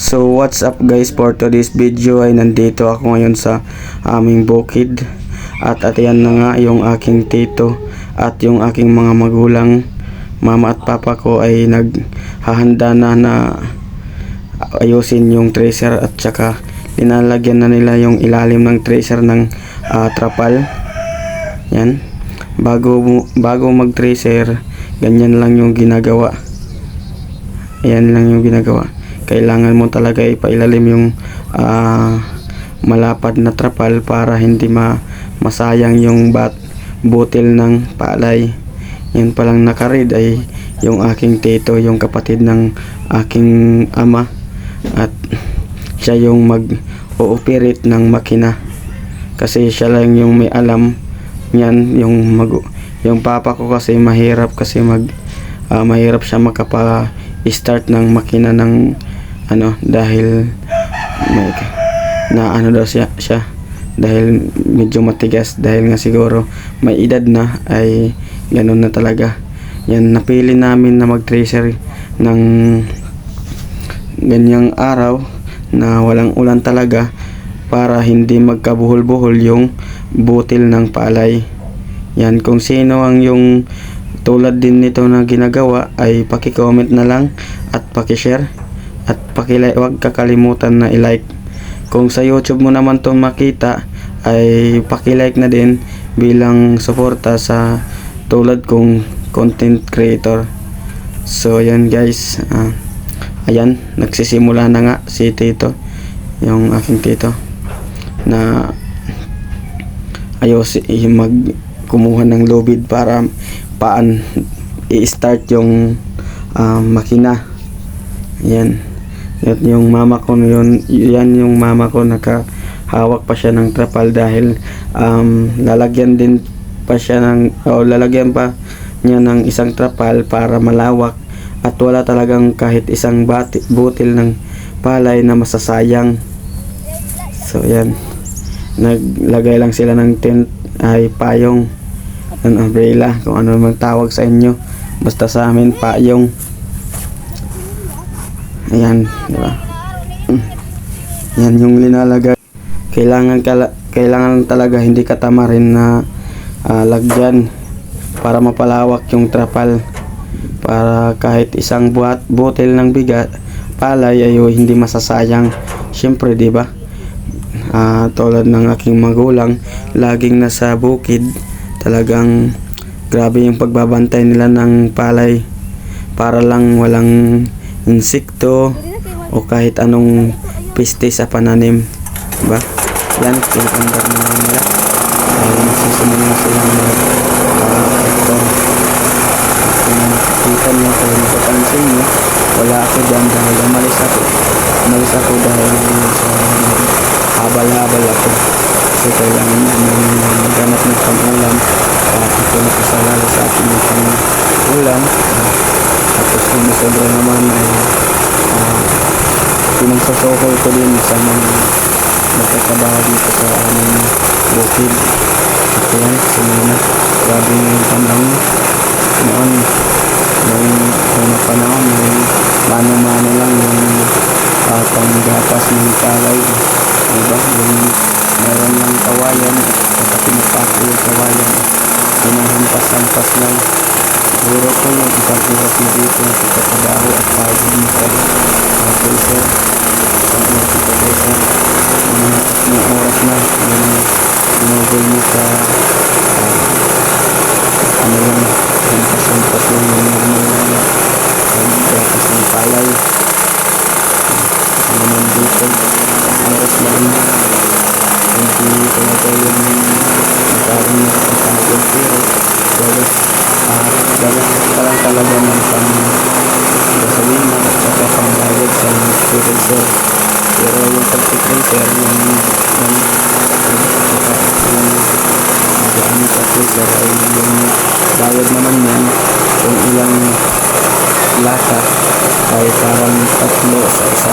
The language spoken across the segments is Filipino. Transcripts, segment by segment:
So what's up guys for today's video? Ay nandito ako ngayon sa aming bukid. At at yan na nga yung aking tito at yung aking mga magulang. Mama at papa ko ay naghahanda na na ayusin yung tracer at saka linalagyan na nila yung ilalim ng tracer ng ah, trapal. Yan. Bago bago mag tracer ganyan lang yung ginagawa. Ayan lang yung ginagawa. Kailangan mo talaga ipailalim yung ah, malapad na trapal para hindi ma masayang yung bat butil ng palay. Yan palang nakarid ay yung aking tito, yung kapatid ng aking ama at siya yung mag ooperate ng makina kasi siya lang yung may alam yan yung mag yung papa ko kasi mahirap kasi mag ah, mahirap siya makapa start ng makina ng ano dahil may, na ano daw siya, siya dahil medyo matigas dahil nga siguro may edad na ay ganun na talaga. Yan napili namin na mag tracer ng ganyang araw na walang ulan talaga para hindi magkabuhol-buhol yung butil ng palay. Yan kung sino ang yung tulad din nito na ginagawa ay paki-comment na lang at paki-share at paki-like wag kakalimutan na i-like. Kung sa YouTube mo naman to makita ay paki-like na din bilang suporta sa tulad kong content creator. So yan guys. Ah, ayan nagsisimula na nga si Tito yung aking Tito na ayos yung mag kumuha ng lubid para paan i-start yung ah, makina. Yan yan yung mama ko yun yan yung mama ko nakahawak pa siya ng trapal dahil um, lalagyan din pa siya ng o lalagyan pa niya ng isang trapal para malawak. At wala talagang kahit isang bati, butil ng palay na masasayang. So yan. Naglagay lang sila ng tent ay payong ng umbrella kung ano man tawag sa inyo. Basta sa amin payong ayan di ba? Mm. yan yung linalagay kailangan kailangan talaga hindi katama rin na ah, lagyan para mapalawak yung trapal. Para kahit isang buhat butil ng bigat palay ay hindi masasayang. Syempre di ba? Ah, tulad ng aking magulang laging nasa bukid. Talagang grabe yung pagbabantay nila ng palay para lang walang insekto o kahit anong piste sa pananim diba? yan pinakandar na nila. Dahil nagsisimula silang mag nakikita nyo kung napapansin nyo wala ako dyan dahil umalis ako. Umalis ako dahil sa habal-habal ako. Kasi kailangan namin maghanap ng pang-ulam. At ito nakasalala sa akin ng pang-ulam. Ah, tapos kung sobra naman ay uh, pinagsasokol ko din sa mga nagtatrabaho dito sa aming bukid. Ito yan si mama grabe yung panahon noon yung una panahon yung mano-mano lang yung uh, panggatas ng palay diba? Yung meron lang kawayan at pinapako yung kawayan pinahampas-hampas lang siguro ko yung isang oras na dito sa katrabaho at pagod mo sa uh, freezer isang oras sa freezer mga mga oras na yung ginugol mo sa uh, ano lang hampas-hampas lang yung normal na uh, gatas ng palay ano naman dito isang oras lang hindi talaga yung parang nakakapagod pero dalas dalas ka lang talaga ng pang gasolina at saka pang bayad sa freezer pero yung pag-freezer yung yung saka yung gaan sa freezer ay yung bayad naman yan kung ilang lata ay parang tatlo sa isa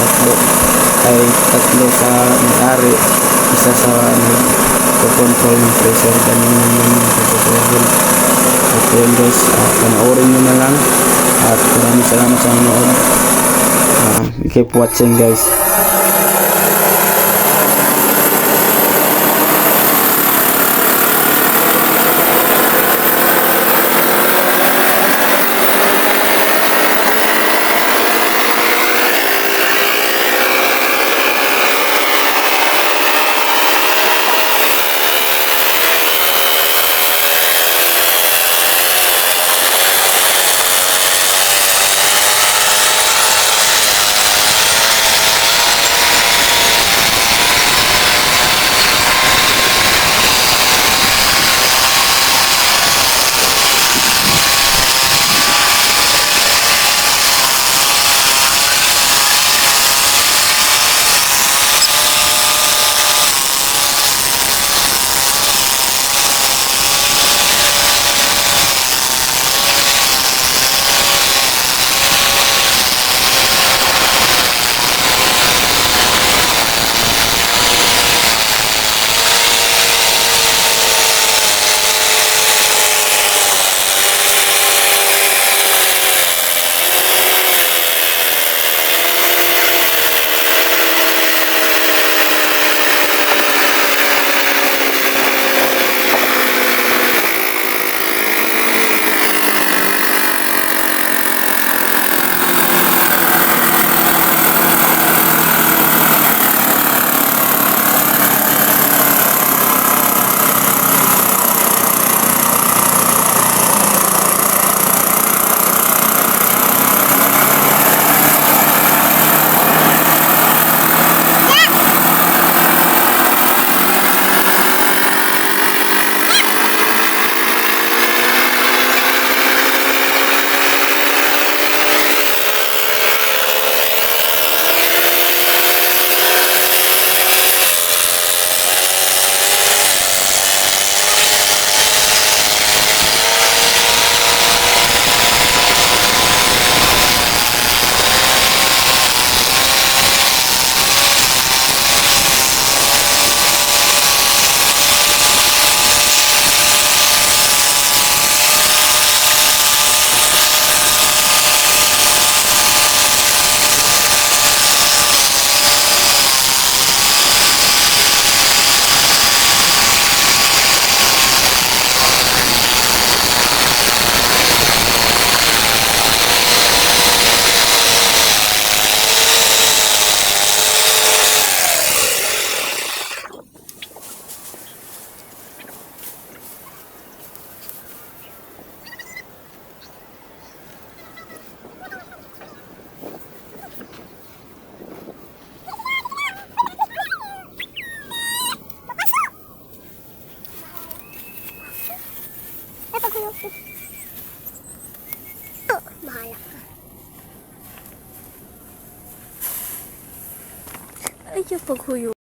tatlo ay tatlo sa may-ari isa sa ano control ng freezer ganun yun yung pagkakuhin at yun guys uh, panoorin nyo na lang. At maraming salamat sa manood Ah, keep watching guys. Ay, yung paghuyo.